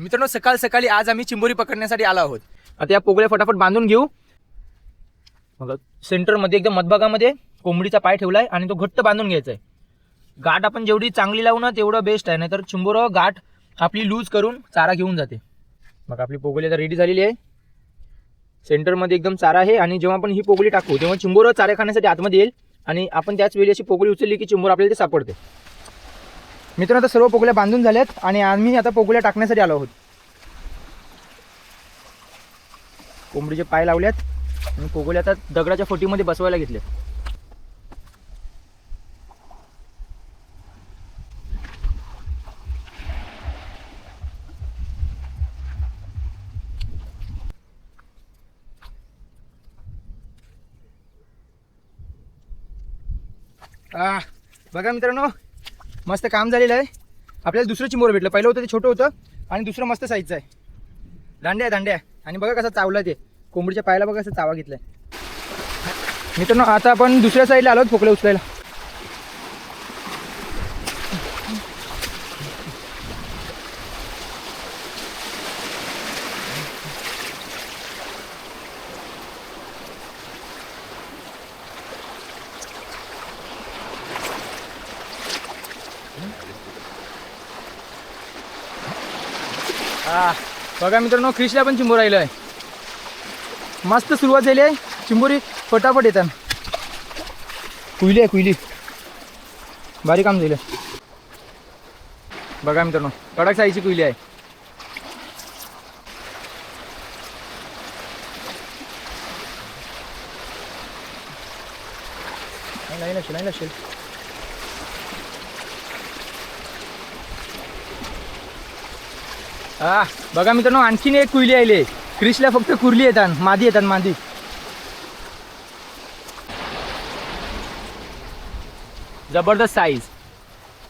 मित्रांनो सकाळ सकाळी आज आम्ही चिंबोरी पकडण्यासाठी आलो आहोत. आता या पोगळ्या फटाफट बांधून घेऊ. बघा सेंटरमध्ये एकदम मधभागामध्ये कोंबडीचा पाय ठेवला आहे आणि तो घट्ट बांधून घ्यायचा आहे गाठ आपण जेवढी चांगली लावू ना तेवढं बेस्ट आहे. नाहीतर चिंबोर गाठ आपली लूज करून चारा घेऊन जाते. मग आपली पोगली आता रेडी झालेली आहे. सेंटरमध्ये एकदम चारा आहे आणि जेव्हा आपण ही पोगली टाकू तेव्हा चिंबोर चारा खाण्यासाठी आतमध्ये येईल आणि आपण त्याच वेळी अशी पोगली उचलली की चिंबोर आपल्याला ते सापडते. मित्रांनो आता सर्व पोगल्या बांधून झाल्यात आणि आम्ही आता पोकळ्या टाकण्यासाठी आलो आहोत. कोंबडीचे पाय लावल्यात आणि पोगल्या आता दगडाच्या फोटीमध्ये बसवायला घेतले बघा मित्रांनो मस्त काम झालेलं आहे. आपल्याला दुसरं चिंबोर भेटलं. पहिलं होतं ते छोटं होतं आणि दुसरं मस्त साईजचं आहे. दांड्या आहे दांड्या आणि बघा कसं चावलं ते. कोंबडीच्या पायाला बघा कसं चावा घेतलाय. मित्रांनो आता आपण दुसऱ्या साईडला आलो पोकळे उचलायला. हा बघा मित्रांनो क्रिशला पण चिंबोर राहिलं आहे मस्त सुरुवात झाली आहे. चिंबोरी फटाफट येतात. कुईली आहे कुईली भारी काम झालं बघा मित्रांनो कडक साईची कुईली आहे. नाही, नाही लक्ष नाही लक्ष. हा बघा मित्रांनो आणखीन एक कुईली आली क्रिशला फक्त कुर्ली येतात मादी येतात मादी. जबरदस्त साईज